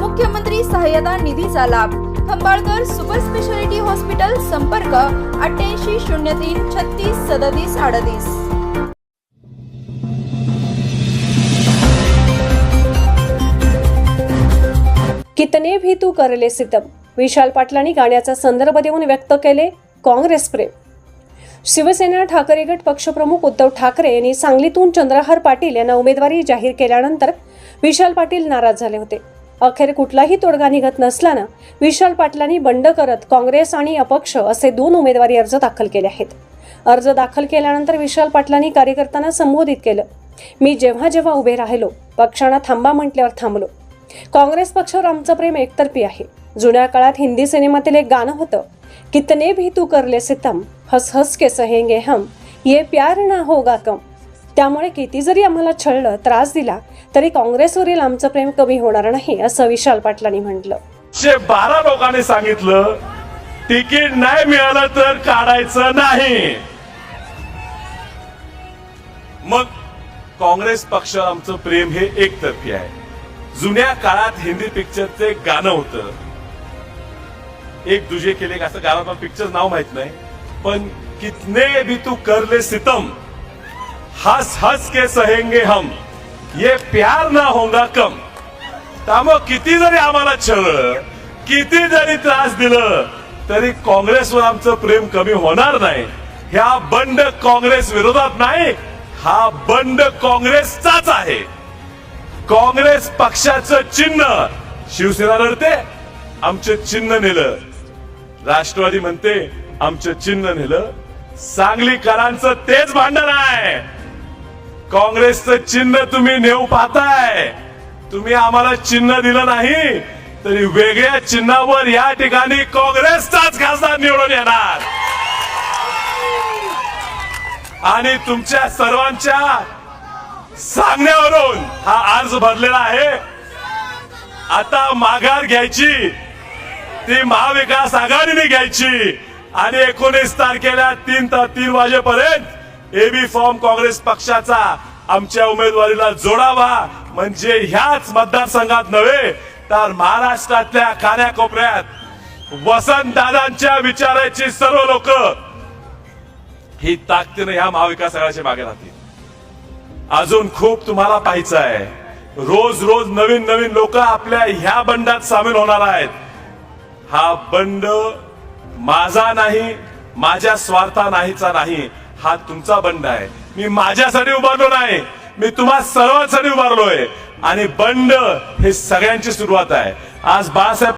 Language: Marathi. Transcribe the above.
मुख्यमंत्री सहाय्यता निधीचा लाभ. खंबाळकर सुपर स्पेशालिटी हॉस्पिटल संपर्क अठ्ठ्याऐंशी शून्य तीन छत्तीस सदतीस अडतीस. कितने भी तू करले सितम. विशाल पाटलांनी गाण्याचा संदर्भ देऊन व्यक्त केले काँग्रेस प्रेम. शिवसेना ठाकरे गट पक्षप्रमुख उद्धव ठाकरे यांनी सांगलीतून चंद्रहार पाटील यांना उमेदवारी जाहीर केल्यानंतर विशाल पाटील नाराज झाले होते. अखेर कुठलाही तोडगा निघत नसल्यानं विशाल पाटलांनी बंड करत काँग्रेस आणि अपक्ष असे दोन उमेदवारी अर्ज दाखल केले आहेत. अर्ज दाखल केल्यानंतर विशाल पाटलांनी कार्यकर्त्यांना संबोधित केलं. मी जेव्हा जेव्हा उभे राहिलो पक्षांना थांबा म्हटल्यावर थांबलो. काँग्रेस पक्षावर आमचं प्रेम एकतर्फी आहे. जुन्या काळात हिंदी सिनेमातील एक गाणं होतं कितने भी तू करले सितम हस हस के सहेंगे हम ये प्यार ना होगा कम. त्यामुळे किती जरी आम्हाला छळलं त्रास दिला तरी काँग्रेसवरील आमचं प्रेम कमी होणार नाही असं विशाल पाटलांनी म्हटलं. शे बारा लोकांनी सांगितलं तिकीट नाही मिळालं तर काढायचं नाही. मग काँग्रेस पक्ष आमचं प्रेम हे एकतर्फी आहे. जुन्या काळात हिंदी पिक्चरचं एक गाणं होतं. एक दुजे केले असं गाणं पिक्चर नाव माहीत नाही. पण कितने भी तू करले सितम हंस हंस के सहेंगे हम। ये प्यार ना होगा कम। त्यामुळं किती जरी आम्हाला छळलं किती जरी त्रास दिलं तरी काँग्रेसवर आमचं प्रेम कमी होणार नाही. ह्या बंड काँग्रेस विरोधात नाही हा बंड काँग्रेसचाच आहे. काँग्रेस पक्षाचं चिन्ह शिवसेना लढते आमचं चिन्ह नेलं. राष्ट्रवादी म्हणते आमचं चिन्ह नेलं. सांगलीकरांचं तेच भांडण आहे. काँग्रेसचं चिन्ह तुम्ही नेऊ पाहताय. तुम्ही आम्हाला चिन्ह दिलं नाही तरी वेगळ्या चिन्हावर या ठिकाणी काँग्रेसचाच खासदार निवडून येणार. आणि तुमच्या सर्वांच्या सांगण्यावरून हा अर्ज भरलेला आहे. आता माघार घ्यायची ती महाविकास आघाडीने घ्यायची. आणि एकोणीस तारखेला तीन ता तीन वाजेपर्यंत एबी फॉर्म काँग्रेस पक्षाचा आमच्या उमेदवारीला जोडावा म्हणजे ह्याच मतदारसंघात नव्हे तर महाराष्ट्रातल्या कान्याकोपऱ्यात वसंत दादांच्या विचाराची सर्व लोक ही ताकदीने ह्या महाविकास आघाडीच्या मागे राहतील. अजून खूप तुम्हाला पाहायचं आहे. रोज रोज नवीन नवीन लोक आपल्या ह्या बंडात सामील होणार आहेत. हा बंड माझा नाही माझ्या स्वार्था नाहीचा नाही. हा तुमचा बंड आहे. मी माझ्यासाठी उभारलो नाही. मी तुम्हा सर्वांसाठी उभारलोय. आणि बंड हे सगळ्यांची सुरुवात आहे. आज बाळासाहेब